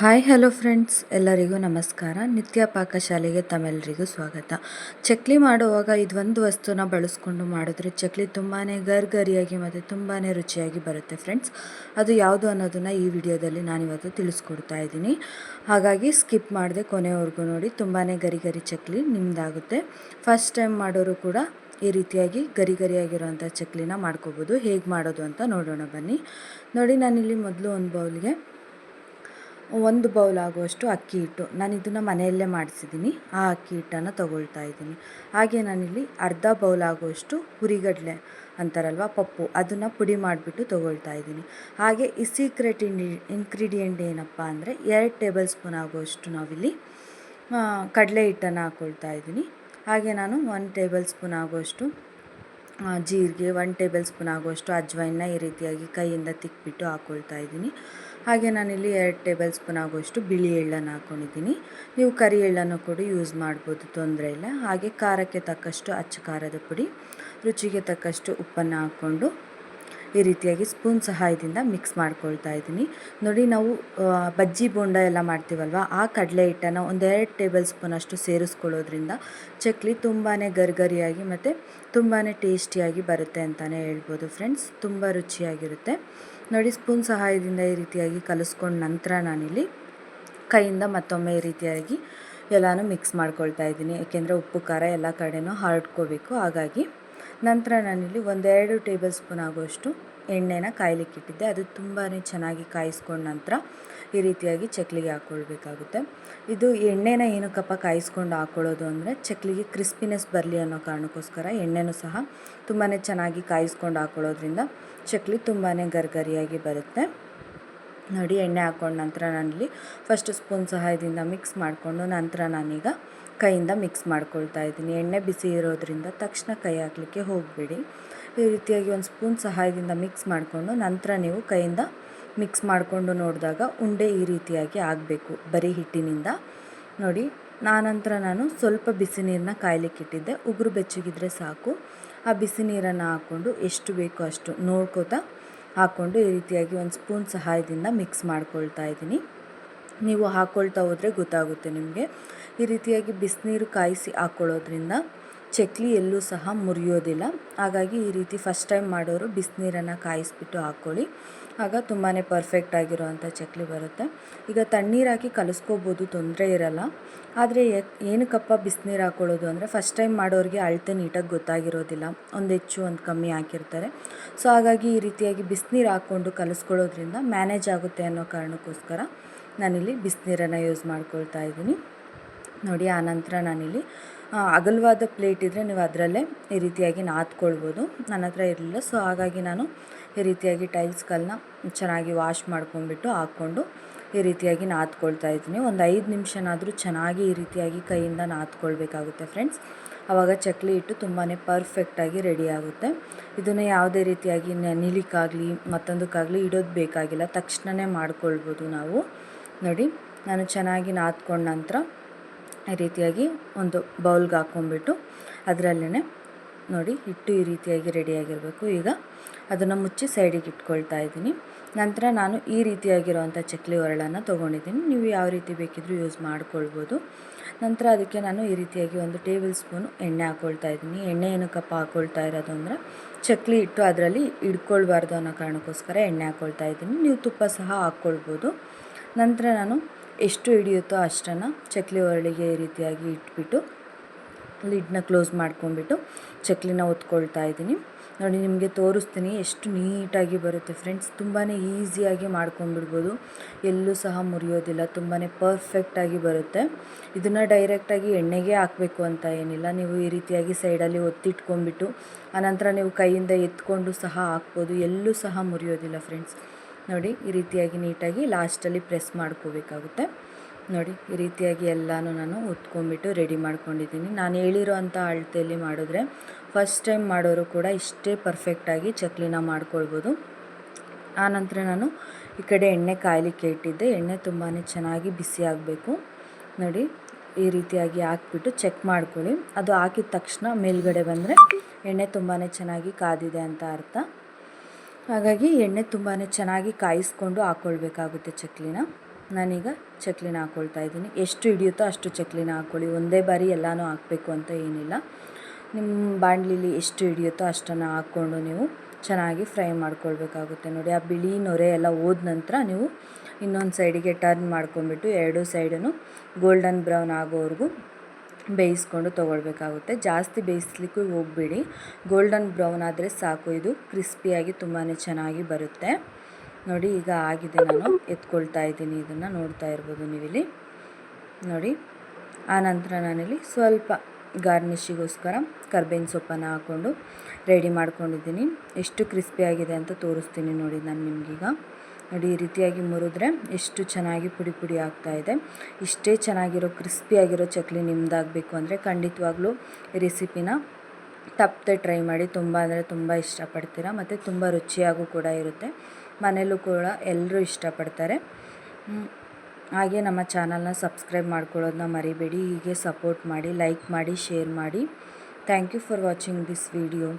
Hi hello friends ಎಲ್ಲರಿಗೂ ನಮಸ್ಕಾರ. ನಿತ್ಯ ಪಾಕಶಾಲೆಗೆ ತಮ್ಮೆಲ್ಲರಿಗೂ ಸ್ವಾಗತ. ಚಕ್ಲಿ ಮಾಡುವಾಗ ಇದೊಂದು ವಸ್ತುನ ಬಳಸ್ಕೊಂಡು ಮಾಡಿದ್ರೆ ಚಕ್ಲಿ ತುಂಬಾ ಗರ್ಗರಿಯಾಗಿ ಮತ್ತು ತುಂಬಾ ರುಚಿಯಾಗಿ ಬರುತ್ತೆ ಫ್ರೆಂಡ್ಸ್ ಅದು ಯಾವುದು ಅನ್ನೋದನ್ನು ಈ ವಿಡಿಯೋದಲ್ಲಿ ನಾನಿವತ್ತು ತಿಳಿಸ್ಕೊಡ್ತಾ ಇದ್ದೀನಿ. ಹಾಗಾಗಿ ಸ್ಕಿಪ್ ಮಾಡಿದೆ ಕೊನೆವರೆಗೂ ನೋಡಿ. ತುಂಬಾ ಗರಿಗರಿ ಗರಿ ಚಕ್ಲಿ ನಿಮ್ಮದಾಗುತ್ತೆ ಫಸ್ಟ್ ಟೈಮ್ ಮಾಡೋರು ಕೂಡ ಈ ರೀತಿಯಾಗಿ ಗರಿ ಗರಿಯಾಗಿರೋವಂಥ ಚಕ್ಲಿನ ಮಾಡ್ಕೋಬೋದು. ಹೇಗೆ ಮಾಡೋದು ಅಂತ ನೋಡೋಣ ಬನ್ನಿ. ನೋಡಿ, ನಾನಿಲ್ಲಿ ಮೊದಲು ಒಂದು ಬೌಲ್ಗೆ ಒಂದು ಬೌಲ್ ಆಗುವಷ್ಟು ಅಕ್ಕಿ ಹಿಟ್ಟು. ನಾನು ಇದನ್ನು ಮನೆಯಲ್ಲೇ ಮಾಡಿಸಿದ್ದೀನಿ. ಆ ಅಕ್ಕಿ ಹಿಟ್ಟನ್ನು ತಗೊಳ್ತಾ ಇದ್ದೀನಿ. ಹಾಗೆ ನಾನಿಲ್ಲಿ ಅರ್ಧ ಬೌಲ್ ಆಗುವಷ್ಟು ಹುರಿಗಡಲೆ ಅಂತಾರಲ್ವ, ಪಪ್ಪು. ಅದನ್ನು ಪುಡಿ ಮಾಡಿಬಿಟ್ಟು ತೊಗೊಳ್ತಾ ಇದ್ದೀನಿ. ಹಾಗೆ ಈ ಸೀಕ್ರೆಟ್ ಇಂಡಿ ಇನ್ಗ್ರೀಡಿಯೆಂಟ್ ಏನಪ್ಪ ಅಂದರೆ ಎರಡು ಟೇಬಲ್ ಸ್ಪೂನ್ ಆಗುವಷ್ಟು ನಾವಿಲ್ಲಿ ಕಡಲೆ ಹಿಟ್ಟನ್ನು ಹಾಕ್ಕೊಳ್ತಾ ಇದ್ದೀನಿ. ಹಾಗೆ ನಾನು ಒನ್ ಟೇಬಲ್ ಸ್ಪೂನ್ ಆಗುವಷ್ಟು ಜೀರಿಗೆ ಒನ್ ಟೇಬಲ್ ಸ್ಪೂನ್ ಆಗುವಷ್ಟು ಅಜ್ವೈನ್ನ ಈ ರೀತಿಯಾಗಿ ಕೈಯಿಂದ ತಿಕ್ಬಿಟ್ಟು ಹಾಕ್ಕೊಳ್ತಾ ಇದ್ದೀನಿ. ಹಾಗೆ ನಾನಿಲ್ಲಿ ಎರಡು ಟೇಬಲ್ ಸ್ಪೂನ್ ಆಗುವಷ್ಟು ಬಿಳಿ ಎಳ್ಳನ್ನು ಹಾಕ್ಕೊಂಡಿದ್ದೀನಿ ನೀವು ಕರಿ ಎಳ್ಳನ್ನು ಕೂಡ ಯೂಸ್ ಮಾಡ್ಬೋದು, ತೊಂದರೆ ಇಲ್ಲ. ಹಾಗೆ ಖಾರಕ್ಕೆ ತಕ್ಕಷ್ಟು ಅಚ್ಚ ಖಾರದ ಪುಡಿ, ರುಚಿಗೆ ತಕ್ಕಷ್ಟು ಉಪ್ಪನ್ನು ಹಾಕ್ಕೊಂಡು ಈ ರೀತಿಯಾಗಿ ಸ್ಪೂನ್ ಸಹಾಯದಿಂದ ಮಿಕ್ಸ್ ಮಾಡ್ಕೊಳ್ತಾ ಇದ್ದೀನಿ. ನೋಡಿ ನಾವು ಬಜ್ಜಿ ಬೋಂಡ ಎಲ್ಲ ಮಾಡ್ತೀವಲ್ವ? ಆ ಕಡಲೆ ಹಿಟ್ಟನ್ನು ಒಂದೆರಡು ಟೇಬಲ್ ಸ್ಪೂನ್ ಅಷ್ಟು ಸೇರಿಸ್ಕೊಳ್ಳೋದ್ರಿಂದ ಚಕ್ಲಿ ತುಂಬಾ ಗರ್ಗರಿಯಾಗಿ ಮತ್ತು ತುಂಬಾ ಟೇಸ್ಟಿಯಾಗಿ ಬರುತ್ತೆ ಅಂತಲೇ ಹೇಳ್ಬೋದು ಫ್ರೆಂಡ್ಸ್. ತುಂಬ ರುಚಿಯಾಗಿರುತ್ತೆ. ನೋಡಿ ಸ್ಪೂನ್ ಸಹಾಯದಿಂದ ಈ ರೀತಿಯಾಗಿ ಕಲಿಸ್ಕೊಂಡ ನಂತರ ನಾನಿಲ್ಲಿ ಕೈಯಿಂದ ಮತ್ತೊಮ್ಮೆ ಈ ರೀತಿಯಾಗಿ ಎಲ್ಲನೂ ಮಿಕ್ಸ್ ಮಾಡ್ಕೊಳ್ತಾ ಇದ್ದೀನಿ. ಏಕೆಂದರೆ ಉಪ್ಪು, ಖಾರ ಎಲ್ಲ ಕಡೆನೂ ಹರಡ್ಕೋಬೇಕು. ಹಾಗಾಗಿ ನಂತರ ನಾನಿಲ್ಲಿ ಒಂದೆರಡು ಟೇಬಲ್ ಸ್ಪೂನ್ ಆಗುವಷ್ಟು ಎಣ್ಣೆನ ಕಾಯಲಿಕ್ಕಿಟ್ಟಿದ್ದೆ. ಅದು ತುಂಬಾ ಚೆನ್ನಾಗಿ ಕಾಯಿಸ್ಕೊಂಡ ನಂತರ ಈ ರೀತಿಯಾಗಿ ಚಕ್ಲಿಗೆ ಹಾಕ್ಕೊಳ್ಬೇಕಾಗುತ್ತೆ ಇದು ಎಣ್ಣೆನ ಏನಕ್ಕಪ್ಪ ಕಾಯಿಸ್ಕೊಂಡು ಹಾಕ್ಕೊಳ್ಳೋದು ಅಂದರೆ ಚಕ್ಲಿಗೆ ಕ್ರಿಸ್ಪಿನೆಸ್ ಬರಲಿ ಅನ್ನೋ ಕಾರಣಕ್ಕೋಸ್ಕರ ಎಣ್ಣೆನೂ ಸಹ ತುಂಬಾ ಚೆನ್ನಾಗಿ ಕಾಯಿಸ್ಕೊಂಡು ಹಾಕ್ಕೊಳ್ಳೋದ್ರಿಂದ ಚಕ್ಲಿ ತುಂಬಾ ಗರ್ಗರಿಯಾಗಿ ಬರುತ್ತೆ. ನೋಡಿ, ಎಣ್ಣೆ ಹಾಕ್ಕೊಂಡ ನಂತರ ನಾನಿಲ್ಲಿ ಫಸ್ಟ್ ಸ್ಪೂನ್ ಸಹಾಯದಿಂದ ಮಿಕ್ಸ್ ಮಾಡಿಕೊಂಡು ನಂತರ ನಾನೀಗ ಕೈಯಿಂದ ಮಿಕ್ಸ್ ಮಾಡ್ಕೊಳ್ತಾ ಇದ್ದೀನಿ. ಎಣ್ಣೆ ಬಿಸಿ ಇರೋದ್ರಿಂದ ತಕ್ಷಣ ಕೈ ಹಾಕಲಿಕ್ಕೆ ಹೋಗಬೇಡಿ. ಈ ರೀತಿಯಾಗಿ ಒಂದು ಸ್ಪೂನ್ ಸಹಾಯದಿಂದ ಮಿಕ್ಸ್ ಮಾಡಿಕೊಂಡು ನಂತರ ನೀವು ಕೈಯಿಂದ ಮಿಕ್ಸ್ ಮಾಡಿಕೊಂಡು ನೋಡಿದಾಗ ಉಂಡೆ ಈ ರೀತಿಯಾಗಿ ಆಗಬೇಕು ಬರೀ ಹಿಟ್ಟಿನಿಂದ. ನೋಡಿ, ನಾನಂತರ ನಾನು ಸ್ವಲ್ಪ ಬಿಸಿ ನೀರನ್ನ ಕಾಯಲಿಕ್ಕೆ ಇಟ್ಟಿದ್ದೆ. ಉಗುರು ಬೆಚ್ಚಗಿದ್ರೆ ಸಾಕು. ಆ ಬಿಸಿ ನೀರನ್ನು ಹಾಕ್ಕೊಂಡು ಎಷ್ಟು ಬೇಕೋ ಅಷ್ಟು ನೋಡ್ಕೋತಾ ಹಾಕ್ಕೊಂಡು ಈ ರೀತಿಯಾಗಿ ಒಂದು ಸ್ಪೂನ್ ಸಹಾಯದಿಂದ ಮಿಕ್ಸ್ ಮಾಡ್ಕೊಳ್ತಾ ಇದ್ದೀನಿ. ನೀವು ಹಾಕ್ಕೊಳ್ತಾ ಹೋದರೆ ಗೊತ್ತಾಗುತ್ತೆ ನಿಮಗೆ. ಈ ರೀತಿಯಾಗಿ ಬಿಸಿನೀರು ಕಾಯಿಸಿ ಹಾಕ್ಕೊಳ್ಳೋದ್ರಿಂದ ಚಕ್ಲಿ ಎಲ್ಲೂ ಸಹ ಮುರಿಯೋದಿಲ್ಲ. ಹಾಗಾಗಿ ಈ ರೀತಿ ಫಸ್ಟ್ ಟೈಮ್ ಮಾಡೋರು ಬಿಸಿನೀರನ್ನು ಕಾಯಿಸ್ಬಿಟ್ಟು ಹಾಕ್ಕೊಳ್ಳಿ. ಆಗ ತುಂಬಾ ಪರ್ಫೆಕ್ಟ್ ಆಗಿರೋವಂಥ ಚಕ್ಲಿ ಬರುತ್ತೆ. ಈಗ ತಣ್ಣೀರು ಹಾಕಿ ಕಲಿಸ್ಕೋಬೋದು, ತೊಂದರೆ ಇರಲ್ಲ. ಆದರೆ ಏನಕ್ಕಪ್ಪ ಬಿಸಿನೀರು ಹಾಕ್ಕೊಳ್ಳೋದು ಅಂದರೆ ಫಸ್ಟ್ ಟೈಮ್ ಮಾಡೋರಿಗೆ ಅಳತೆ ನೀಟಾಗಿ ಗೊತ್ತಾಗಿರೋದಿಲ್ಲ. ಒಂದು ಹೆಚ್ಚು, ಒಂದು ಕಮ್ಮಿ ಹಾಕಿರ್ತಾರೆ. ಸೊ ಹಾಗಾಗಿ ಈ ರೀತಿಯಾಗಿ ಬಿಸಿನೀರು ಹಾಕ್ಕೊಂಡು ಕಲಿಸ್ಕೊಳ್ಳೋದ್ರಿಂದ ಮ್ಯಾನೇಜ್ ಆಗುತ್ತೆ ಅನ್ನೋ ಕಾರಣಕ್ಕೋಸ್ಕರ ನಾನಿಲ್ಲಿ ಬಿಸಿನೀರನ್ನು ಯೂಸ್ ಮಾಡ್ಕೊಳ್ತಾ ಇದ್ದೀನಿ. ನೋಡಿ ಆನಂತರ ನಾನಿಲ್ಲಿ ಅಗಲವಾದ ಪ್ಲೇಟ್ ಇದ್ದರೆ ನೀವು ಅದರಲ್ಲೇ ಈ ರೀತಿಯಾಗಿ ನಾದ್ಕೊಳ್ಬೋದು. ನನ್ನ ಹತ್ರ ಇರಲಿಲ್ಲ, ಸೊ ಹಾಗಾಗಿ ನಾನು ಈ ರೀತಿಯಾಗಿ ಟೈಲ್ಸ್ಗಳನ್ನ ಚೆನ್ನಾಗಿ ವಾಶ್ ಮಾಡ್ಕೊಂಡ್ಬಿಟ್ಟು ಹಾಕ್ಕೊಂಡು ಈ ರೀತಿಯಾಗಿ ನಾದ್ಕೊಳ್ತಾ ಇದ್ದೀನಿ. ಒಂದು ಐದು ನಿಮಿಷನಾದರೂ ಚೆನ್ನಾಗಿ ಈ ರೀತಿಯಾಗಿ ಕೈಯಿಂದ ನಾದ್ಕೊಳ್ಬೇಕಾಗುತ್ತೆ ಫ್ರೆಂಡ್ಸ್. ಆವಾಗ ಚಕ್ಲಿ ಇಟ್ಟು ತುಂಬಾ ಪರ್ಫೆಕ್ಟಾಗಿ ರೆಡಿ ಆಗುತ್ತೆ. ಇದನ್ನು ಯಾವುದೇ ರೀತಿಯಾಗಿ ನೆನಿಲಿಕ್ಕಾಗಲಿ ಮತ್ತೊಂದಕ್ಕಾಗಲಿ ಇಡೋದು ಬೇಕಾಗಿಲ್ಲ. ತಕ್ಷಣವೇ ಮಾಡ್ಕೊಳ್ಬೋದು ನಾವು. ನೋಡಿ, ನಾನು ಚೆನ್ನಾಗಿ ನಾದ್ಕೊಂಡ ನಂತರ ಈ ರೀತಿಯಾಗಿ ಒಂದು ಬೌಲ್ಗೆ ಹಾಕ್ಕೊಂಡ್ಬಿಟ್ಟು ಅದರಲ್ಲೇ ನೋಡಿ, ಹಿಟ್ಟು ಈ ರೀತಿಯಾಗಿ ರೆಡಿಯಾಗಿರಬೇಕು ಈಗ ಅದನ್ನು ಮುಚ್ಚಿ ಸೈಡಿಗೆ ಇಟ್ಕೊಳ್ತಾ ಇದ್ದೀನಿ. ನಂತರ ನಾನು ಈ ರೀತಿಯಾಗಿರೋವಂಥ ಚಕ್ಲಿ ಒರಳನ್ನು ತೊಗೊಂಡಿದ್ದೀನಿ. ನೀವು ಯಾವ ರೀತಿ ಬೇಕಿದ್ದರೂ ಯೂಸ್ ಮಾಡ್ಕೊಳ್ಬೋದು. ನಂತರ ಅದಕ್ಕೆ ನಾನು ಈ ರೀತಿಯಾಗಿ ಒಂದು ಟೇಬಲ್ ಸ್ಪೂನು ಎಣ್ಣೆ ಹಾಕ್ಕೊಳ್ತಾ ಇದ್ದೀನಿ. ಎಣ್ಣೆ ಕಪ್ಪ ಹಾಕ್ಕೊಳ್ತಾ ಇರೋದು ಅಂದರೆ, ಚಕ್ಲಿ ಇಟ್ಟು ಅದರಲ್ಲಿ ಇಡ್ಕೊಳ್ಬಾರ್ದು ಅನ್ನೋ ಕಾರಣಕ್ಕೋಸ್ಕರ ಎಣ್ಣೆ ಹಾಕ್ಕೊಳ್ತಾ ಇದ್ದೀನಿ. ನೀವು ತುಪ್ಪ ಸಹ ಹಾಕ್ಕೊಳ್ಬೋದು. ನಂತರ ನಾನು ಎಷ್ಟು ಹಿಡಿಯುತ್ತೋ ಅಷ್ಟನ್ನು ಚಕ್ಲಿ ಒರಳಿಗೆ ಈ ರೀತಿಯಾಗಿ ಇಟ್ಬಿಟ್ಟು, ಲಿಡ್ನ ಕ್ಲೋಸ್ ಮಾಡ್ಕೊಂಡ್ಬಿಟ್ಟು ಚಕ್ಲಿನ ಒತ್ಕೊಳ್ತಾ ಇದ್ದೀನಿ. ನೋಡಿ, ನಿಮಗೆ ತೋರಿಸ್ತೀನಿ ಎಷ್ಟು ನೀಟಾಗಿ ಬರುತ್ತೆ ಫ್ರೆಂಡ್ಸ್. ತುಂಬಾ ಈಸಿಯಾಗಿ ಮಾಡ್ಕೊಂಡ್ಬಿಡ್ಬೋದು. ಎಲ್ಲೂ ಸಹ ಮುರಿಯೋದಿಲ್ಲ ತುಂಬಾ ಪರ್ಫೆಕ್ಟಾಗಿ ಬರುತ್ತೆ. ಇದನ್ನು ಡೈರೆಕ್ಟಾಗಿ ಎಣ್ಣೆಗೆ ಹಾಕಬೇಕು ಅಂತ ಏನಿಲ್ಲ. ನೀವು ಈ ರೀತಿಯಾಗಿ ಸೈಡಲ್ಲಿ ಒತ್ತಿಟ್ಕೊಂಡ್ಬಿಟ್ಟು, ಆನಂತರ ನೀವು ಕೈಯಿಂದ ಎತ್ಕೊಂಡು ಸಹ ಹಾಕ್ಬೋದು. ಎಲ್ಲೂ ಸಹ ಮುರಿಯೋದಿಲ್ಲ ಫ್ರೆಂಡ್ಸ್. ನೋಡಿ, ಈ ರೀತಿಯಾಗಿ ನೀಟಾಗಿ ಲಾಸ್ಟಲ್ಲಿ ಪ್ರೆಸ್ ಮಾಡ್ಕೋಬೇಕಾಗುತ್ತೆ. ನೋಡಿ, ಈ ರೀತಿಯಾಗಿ ಎಲ್ಲನೂ ನಾನು ಉತ್ಕೊಂಡ್ಬಿಟ್ಟು ರೆಡಿ ಮಾಡ್ಕೊಂಡಿದ್ದೀನಿ. ನಾನು ಹೇಳಿರೋ ಅಂಥ ಅಳತೆಯಲ್ಲಿ ಮಾಡಿದ್ರೆ ಫಸ್ಟ್ ಟೈಮ್ ಮಾಡೋರು ಕೂಡ ಇಷ್ಟೇ ಪರ್ಫೆಕ್ಟಾಗಿ ಚಕ್ಲಿನ ಮಾಡ್ಕೊಳ್ಬೋದು. ಆನಂತರ ನಾನು ಈ ಕಡೆ ಎಣ್ಣೆ ಕಾಯಲಿಕ್ಕೆ ಇಟ್ಟಿದ್ದೆ ಎಣ್ಣೆ ತುಂಬಾ ಚೆನ್ನಾಗಿ ಬಿಸಿ ಆಗಬೇಕು. ನೋಡಿ, ಈ ರೀತಿಯಾಗಿ ಹಾಕ್ಬಿಟ್ಟು ಚೆಕ್ ಮಾಡ್ಕೊಳ್ಳಿ. ಅದು ಹಾಕಿದ ತಕ್ಷಣ ಮೇಲ್ಗಡೆ ಬಂದರೆ ಎಣ್ಣೆ ತುಂಬಾ ಚೆನ್ನಾಗಿ ಕಾದಿದೆ ಅಂತ ಅರ್ಥ. ಹಾಗಾಗಿ ಎಣ್ಣೆ ತುಂಬಾ ಚೆನ್ನಾಗಿ ಕಾಯಿಸ್ಕೊಂಡು ಹಾಕ್ಕೊಳ್ಬೇಕಾಗುತ್ತೆ ಚಕ್ಲಿನ. ನಾನೀಗ ಚಕ್ಲಿನ ಹಾಕ್ಕೊಳ್ತಾ ಇದ್ದೀನಿ. ಎಷ್ಟು ಹಿಡಿಯುತ್ತೋ ಅಷ್ಟು ಚಕ್ಲಿನ ಹಾಕ್ಕೊಳ್ಳಿ. ಒಂದೇ ಬಾರಿ ಎಲ್ಲನೂ ಹಾಕಬೇಕು ಅಂತ ಏನಿಲ್ಲ. ನಿಮ್ಮ ಬಾಣಲಿಲಿ ಎಷ್ಟು ಹಿಡಿಯುತ್ತೋ ಅಷ್ಟನ್ನು ಹಾಕ್ಕೊಂಡು ನೀವು ಚೆನ್ನಾಗಿ ಫ್ರೈ ಮಾಡ್ಕೊಳ್ಬೇಕಾಗುತ್ತೆ ನೋಡಿ. ಆ ಬಿಳಿ ನೊರೆ ಎಲ್ಲ ಹೋದ ನಂತರ ನೀವು ಇನ್ನೊಂದು ಸೈಡಿಗೆ ಟರ್ನ್ ಮಾಡ್ಕೊಂಬಿಟ್ಟು ಎರಡೂ ಸೈಡನ್ನು ಗೋಲ್ಡನ್ ಬ್ರೌನ್ ಆಗೋವರೆಗೂ ಬೇಯಿಸ್ಕೊಂಡು ತೊಗೊಳ್ಬೇಕಾಗುತ್ತೆ. ಜಾಸ್ತಿ ಬೇಯಿಸ್ಲಿಕ್ಕೂ ಹೋಗಬೇಡಿ. ಗೋಲ್ಡನ್ ಬ್ರೌನ್ ಆದರೆ ಸಾಕು. ಇದು ಕ್ರಿಸ್ಪಿಯಾಗಿ ತುಂಬಾ ಚೆನ್ನಾಗಿ ಬರುತ್ತೆ. ನೋಡಿ, ಈಗ ಆಗಿದೆ ನಾನು. ಎತ್ಕೊಳ್ತಾ ಇದ್ದೀನಿ ಇದನ್ನು. ನೋಡ್ತಾ ಇರ್ಬೋದು ನೀವಿಲ್ಲಿ. ನೋಡಿ ಆನಂತರ ನಾನಿಲ್ಲಿ ಸ್ವಲ್ಪ ಗಾರ್ನಿಶಿಗೋಸ್ಕರ ಕರ್ಬೇವಿನ ಸೊಪ್ಪನ್ನು ಹಾಕ್ಕೊಂಡು ರೆಡಿ ಮಾಡ್ಕೊಂಡಿದ್ದೀನಿ. ಎಷ್ಟು ಕ್ರಿಸ್ಪಿಯಾಗಿದೆ ಅಂತ ತೋರಿಸ್ತೀನಿ ನೋಡಿ ನಾನು ನಿಮಗೀಗ. ನೋಡಿ ಈ ರೀತಿಯಾಗಿ ಮುರಿದ್ರೆ ಎಷ್ಟು ಚೆನ್ನಾಗಿ ಪುಡಿ ಪುಡಿ ಆಗ್ತಾ ಇದೆ. ಇಷ್ಟೇ ಚೆನ್ನಾಗಿರೋ ಕ್ರಿಸ್ಪಿಯಾಗಿರೋ ಚಕ್ಲಿ ನಿಮ್ದಾಗಬೇಕು ಅಂದರೆ ಖಂಡಿತವಾಗ್ಲೂ ರೆಸಿಪಿನ ತಪ್ಪದೆ ಟ್ರೈ ಮಾಡಿ. ತುಂಬ ಅಂದರೆ ತುಂಬ ಇಷ್ಟಪಡ್ತೀರಾ? ಮತ್ತು ತುಂಬ ರುಚಿಯಾಗೂ ಕೂಡ ಇರುತ್ತೆ. ಮನೆಯಲ್ಲೂ ಕೂಡ ಎಲ್ಲರೂ ಇಷ್ಟಪಡ್ತಾರೆ. ಹಾಗೆ ನಮ್ಮ ಚಾನಲ್ನ ಸಬ್ಸ್ಕ್ರೈಬ್ ಮಾಡ್ಕೊಳ್ಳೋದನ್ನ ಮರಿಬೇಡಿ. ಹೀಗೆ ಸಪೋರ್ಟ್ ಮಾಡಿ, ಲೈಕ್ ಮಾಡಿ, ಶೇರ್ ಮಾಡಿ. Thank you for watching this video.